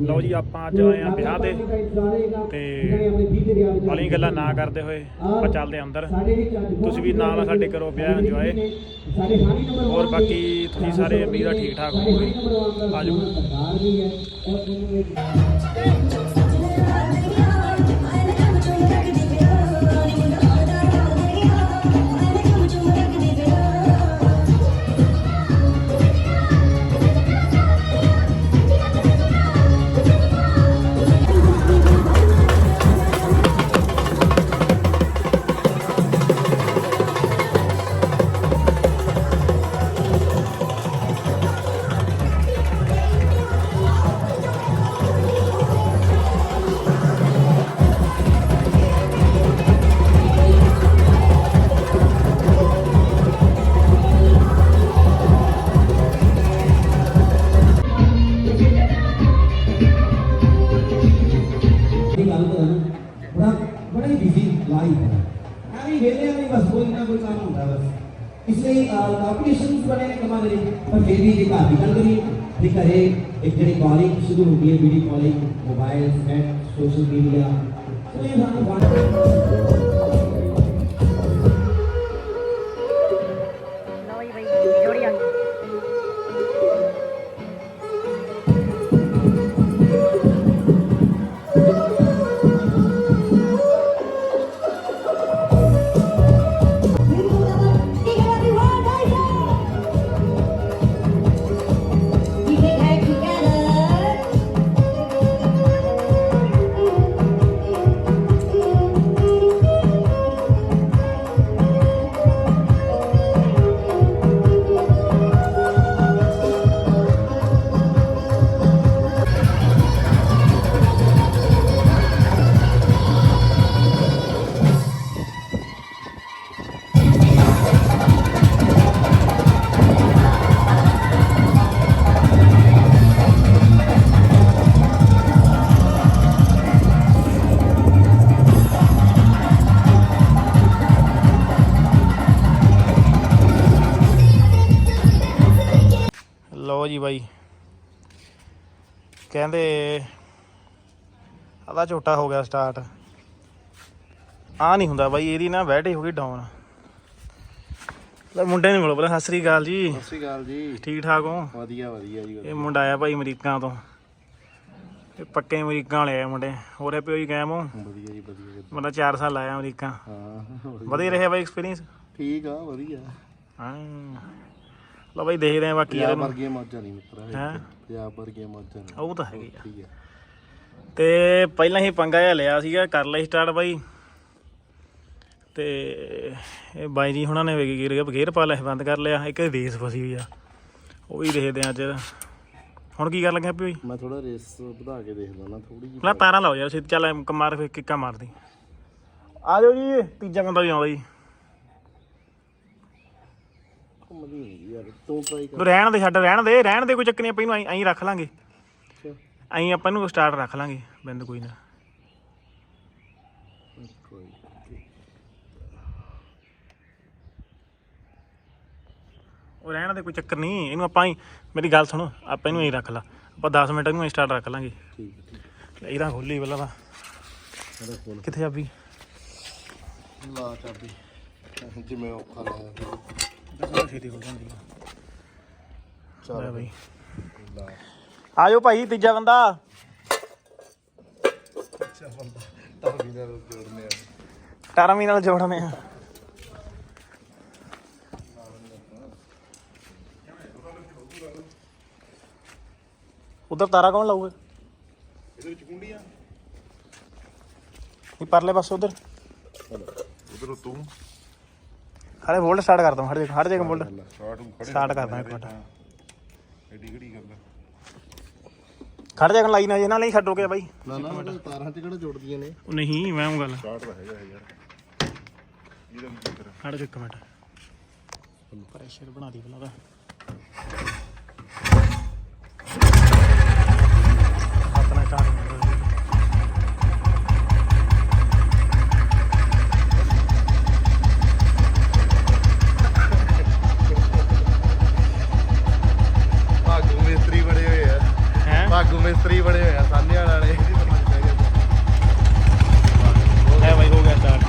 ਲਓ ਜੀ, ਆਪਾਂ ਅੱਜ ਆਏ ਆ ਵਿਆਹ ਤੇ ਤੇ ਵਾਲੀਆਂ ਗੱਲਾਂ ਨਾ ਕਰਦੇ ਹੋਏ ਆਪਾਂ ਚੱਲਦੇ ਆਂ ਅੰਦਰ। ਤੁਸੀਂ ਵੀ ਨਾਲ ਸਾਡੇ ਕਰੋ ਵਿਆਹ ਇੰਜੋਏ ਹੋਰ ਬਾਕੀ ਤੁਸੀਂ ਸਾਰੇ ਅਮੀਰਾ ਠੀਕ ਠਾਕ ਹੋਵੋਗੇ। ਆਜੋ। ਬੜਾ ਹੀ ਬਿਜ਼ੀ ਲਾਈਫ ਹੈ ਐਵੇਂ ਵੇਲੇ ਐਵੇਂ ਬਸ ਕੋਈ ਨਾ ਕੋਈ ਕੰਮ ਹੁੰਦਾ ਬਸ ਇਸ ਲਈ ਕੰਪੀਟੀਸ਼ਨਸ ਬਣੇ ਨੇ ਕੰਮਾਂ ਦੇ ਲਈ ਪਰ ਫਿਰ ਵੀ ਜੇ ਘਰ ਦੀ ਗੱਲ ਕਰੀਏ ਤੇ ਘਰੇ ਇੱਕ ਜਿਹੜੀ ਕਾਲਿੰਗ ਸ਼ੁਰੂ ਹੋ ਗਈ ਹੈ ਵੀਡੀਓ ਕਾਲਿੰਗ ਮੋਬਾਈਲ ਲਓ ਜੀ ਬਾਈ। ਕਹਿੰਦੇ ਆਦਾ ਝੋਟਾ ਹੋ ਗਿਆ ਸਟਾਰਟ ਆ ਨਹੀਂ ਹੁੰਦਾ ਬਾਈ ਇਹਦੀ ਨਾ ਬੈਟਰੀ ਹੋ ਗਈ ਡਾਊਨ ਲੈ ਮੁੰਡੇ ਨੂੰ ਮਿਲੋ ਪਹਿਲਾਂ ਸਤਿ ਸ੍ਰੀ ਅਕਾਲ ਜੀ। ਸਤਿ ਸ਼੍ਰੀ ਅਕਾਲ ਜੀ। ਠੀਕ ਠਾਕ ਹੋ? ਵਧੀਆ ਵਧੀਆ ਜੀ ਇਹ ਮੁੰਡਾ ਆਇਆ ਭਾਈ ਅਮਰੀਕਾ ਤੋਂ। ਇਹ ਪੱਕੇ ਅਮਰੀਕਾ ਵਾਲੇ ਆਏ ਮੁੰਡੇ। ਹੋਰੇ ਪਿਓ ਹੀ ਕਾਇਮ ਹੋ? ਵਧੀਆ ਜੀ ਵਧੀਆ। ਮੁੰਡਾ 4 ਸਾਲ ਆਇਆ ਅਮਰੀਕਾ। ਹਾਂ ਵਧੀਆ। ਰਿਹਾ ਬਾਈ ਐਕਸਪੀਰੀਅੰਸ ਠੀਕ ਆ ਵਧੀਆ। ਹਾਂ। ਲਓ ਬਾਈ ਦੇਖਦੇ ਆ ਬਾਕੀ ਪੰਜਾਬ ਇਹਨੂੰ ਵਰਗੀਆਂ ਮੌਜਾਂ ਨਹੀਂ ਮਿੱਤਰਾ ਹੈਂ? ਪੰਜਾਬ ਵਰਗੀਆਂ ਮੌਜਾਂ ਨਹੀਂ ਉਹ ਤਾਂ ਹੈਗੀ ਆ। ਠੀਕ ਹੈ। ਤੇ ਪਹਿਲਾਂ ਹੀ ਪੰਗਾ ਜਿਹਾ ਲਿਆ ਸੀਗਾ ਕਰ ਲਈ ਸਟਾਰਟ ਬਾਈ। ਤੇ ਇਹ ਬਾਈ ਜੀ ਹੁਣਾਂ ਨੇ ਵੇਗੀ ਗੇਰ ਗੇਰ ਪਾ ਲਿਆ ਬੰਦ ਕਰ ਲਿਆ। ਇੱਕ ਰੇਸ ਫਸੀ ਹੋਈ ਆ। ਉਹ ਵੀ ਦੇਖਦੇ ਆ ਅੱਜ। ਹੁਣ ਕੀ ਕਰ ਲੱਗਾ ਪਈ ਮੈਂ ਥੋੜਾ ਰੇਸ ਵਧਾ ਕੇ ਦੇਖਦਾ ਨਾ ਥੋੜੀ ਜਿਹੀ ਪਹਿਲਾਂ ਤਾਰਾਂ ਲਾਓ ਯਾਰ ਸਿੱਧ ਚੱਲ ਐਂ ਮਾਰ ਫੇ ਕਿੱਕਾ ਮਾਰਦੀ ਆ ਜਾਓ ਜੀ ਤੀਜਾ ਬੰਦਾ ਵੀ ਆਉਂਦਾ ਜੀ ਘੁੰਮਦੀ ਨਹੀਂ ਯਾਰ ਤੂੰ ਟਰਾਈ ਕਰ ਤੂੰ ਰਹਿਣ ਦੇ ਛੱਡ ਰਹਿਣ ਦੇ ਰਹਿਣ ਦੇ ਕੋਈ ਚੱਕਰ ਨਹੀਂ ਆਪਾਂ ਇਹਨੂੰ ਐਂ- ਐਂ ਰੱਖ ਲਾਂਗੇ। ਅੱਛਾ। ਐਂ ਆਪਾਂ ਇਹਨੂੰ ਸਟਾਰਟ ਰੱਖ ਲਾਂਗੇ ਬਿੰਦ ਕੋਈ ਨਾ। ਕੋਈ। ਉਹ ਰਹਿਣ ਦੇ ਕੋਈ ਚੱਕਰ ਨਹੀਂ ਇਹਨੂੰ ਆਪਾਂ ਹੀ ਮੇਰੀ ਗੱਲ ਸੁਣੋ ਆਪਾਂ ਇਹਨੂੰ ਐਂ ਰੱਖ ਲਾ। ਆਪਾਂ 10 ਮਿੰਟ ਇਹਨੂੰ ਸਟਾਰਟ ਰੱਖ ਲਾਂਗੇ। ਠੀਕ ਹੈ ਇਹਦਾ ਖੋਲੀ ਪਹਿਲਾਂ ਤਾਂ। ਖੋਲ। ਕਿੱਥੇ ਚਾਬੀ? ਲਾ ਚਾਬੀ। ਜਿਵੇਂ ਔਖਾ ਲਾਇਆ ਛੇਤੀ ਖੁੱਲ ਜਾਂਦੀ ਆ ਲੈ ਚੱਲ ਬਈ। ਲਾ ਆ। ਜਾਓ ਭਾਈ ਤੀਜਾ ਬੰਦਾ। ਅੱਛਾ ਬੰਦਾ ਤਾਂ ਵੀ ਨਾਲ ਜੋੜਨੇ ਆ। ਟਰਮੀਨਲ ਜੋੜਨੇ ਆ। ਉਧਰ ਤਾਰਾ ਕੌਣ ਲਾਊਗਾ? ਇਹਦੇ ਵਿੱਚ ਕੁੰਡੀਆਂ ਇਹ ਪਰਲੇ ਪਾਸੇ ਉਧਰ। ਉਧਰ ਤੂੰ। ਖੜੇ ਵੋਲਟ ਸਟਾਰਟ ਕਰਦਾ ਹਟ ਜਾ ਹਟ ਜਾ ਵੋਲਟ ਸ਼ਾਰਟ ਨੂੰ ਖੜੇ ਸਟਾਰਟ ਕਰਦਾ ਇੱਕ ਮਿੰਟ। ਐਡੀ ਕਿਹੜੀ ਗੱਲ ਆ ਖੜ ਜਾ ਲਾਈ ਨਾ ਜੇ ਨਾ ਨਹੀਂ ਛੱਡੋ ਕੇ ਬਾਈ। ਨਾ ਨਾ ਉਹ ਤਾਰਾਂ ਚ ਕਿਹੜਾ ਜੁੜਦੀਆਂ ਨੇ? ਉਹ ਨਹੀਂ ਮੈਂ ਉਹ ਗੱਲ। ਸ਼ਾਰਟ ਤਾਂ ਹੈਗਾ ਯਾਰ। ਇਹਦਾ ਕੀ ਚੱਕਰ ਹਟ ਜਾ ਇੱਕ ਮਿੰਟ। ਪ੍ਰੈਸ਼ਰ ਬਣਾ ਦੀ ਪਹਿਲਾਂ ਤਾਂ। ਮਿਸਤਰੀ ਬੜੇ ਹੋਏ ਆ ਹੈ ਵਾਲੇ ਇਹਦੀ ਬਾਈ, ਹੋ ਗਿਆ ਸਟਾਰਟ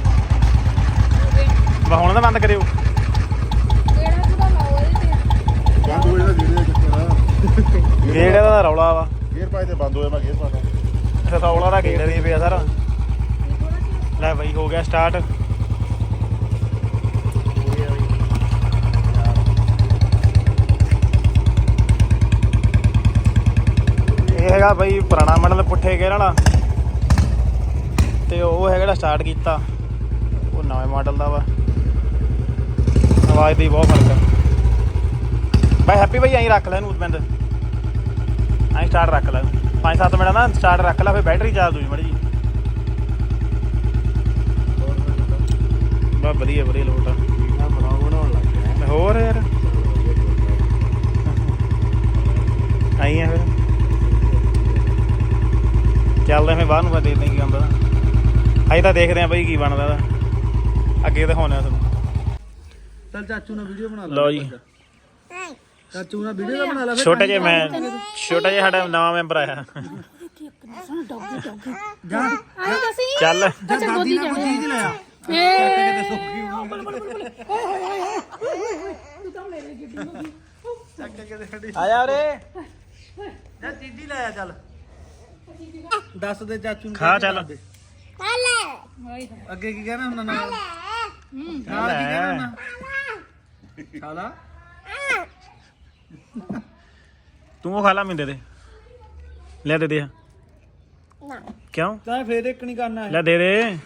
ਹੁਣ ਤਾਂ ਬੰਦ ਕਰਿਓ। ਬੰਦ ਹੋਏ ਦਾ ਜਿਹੜੇ ਚੱਕਰ ਗੇੜ ਦਾ ਰੌਲਾ ਵਾ। ਗੇਅਰ ਪਾਏ ਤੇ ਬੰਦ ਹੋਇਆ ਮੈਂ ਗੇਅਰ ਪਾਣਾ ਰੌਲਾ ਦਾ ਗੇੜ ਨਹੀਂ ਪਿਆ ਸਾਰਾ। ਲੈ ਬਾਈ, ਹੋ ਗਿਆ ਸਟਾਰਟ ਇਹ ਹੈਗਾ ਬਾਈ ਪੁਰਾਣਾ ਮਾਡਲ ਪੁੱਠੇ ਗੇਅਰ ਵਾਲਾ। ਤੇ ਉਹ ਹੈਗਾ ਜਿਹੜਾ ਸਟਾਰਟ ਕੀਤਾ। ਉਹ ਨਵੇਂ ਮਾਡਲ ਦਾ ਵਾ। ਆਵਾਜ਼ ਦੀ ਬਹੁਤ ਫ਼ਰਕ ਹੈ ਬਾਈ ਹੈਪੀ ਬਾਈ, ਐਂ ਰੱਖ ਲੈ ਇਹਨੂੰ ਬਿੰਦ ਐਂ ਸਟਾਰਟ ਰੱਖ ਲੈ। 5-7 ਮਿੰਟ ਨਾ ਸਟਾਰਟ ਰੱਖ ਲੈ, ਫਿਰ ਬੈਟਰੀ ਚਾਰਜ ਹੋ ਮੜੀ ਬਾ ਵਧੀਆ ਵਧੀਆ ਲੋਟ ਬਣਾਉਣ ਲੱਗ ਗਿਆ ਹੋਰ ਯਾਰ? ਆਈ ਆ ਫਿਰ। ਚੱਲਦੇ ਫਿਰ ਬਾਹਰ ਨੂੰ ਫਿਰ ਦੇਖਦੇ ਹਾਂ ਕੀ ਹੁੰਦਾ ਅਜੇ ਤਾਂ ਦੇਖਦੇ ਆ ਬਈ ਕੀ ਬਣਦਾ ਅੱਗੇ ਦਿਖਾਉਂਦੇ ਆ ਤੁਹਾਨੂੰ। ਚੱਲ ਚਾਚੂ ਨਾਲ ਵੀਡੀਓ ਬਣਾ ਲਓ ਜੀ। ਚਾਚੂ ਨਾਲ ਵੀਡੀਓ ਬਣਾ ਲਾ ਛੋਟਾ ਜਿਹਾ ਮੈਂ ਛੋਟਾ ਜਿਹਾ ਸਾਡਾ ਨਵਾਂ ਮੈਂਬਰ ਆਇਆ। ਚੱਲ। ਅੱਛਾ ਗੋਦੀ ਜਾਣੇ ਚੀਜ਼ ਲਿਆ ਆ ਜਾ ਚੀਜ਼ੀ ਲਾਇਆ ਚੱਲ। ਦੱਸ ਦੇ ਚਾਚੂ ਨੂੰ ਖਾ ਚੱਲ। ਅੱਗੇ ਕੀ ਕਹਿਣਾ ਹੁੰਦਾ ਨਾਲ ਨਾਲ ਕੀ ਕਹਿਣਾ ਹੁੰਦਾ? ਖਾਲਾ? ਤੂੰ ਉਹ ਖਾ ਲਾ ਮਿੰਦੇ ਦੇ। ਲੈ ਦੇ ਦੇ। ਕਿਉਂ? ਤਾਂ ਫੇਰ ਇੱਕ ਨਹੀਂ ਕਰਨਾ। ਲੈ ਦੇ ਦੇ।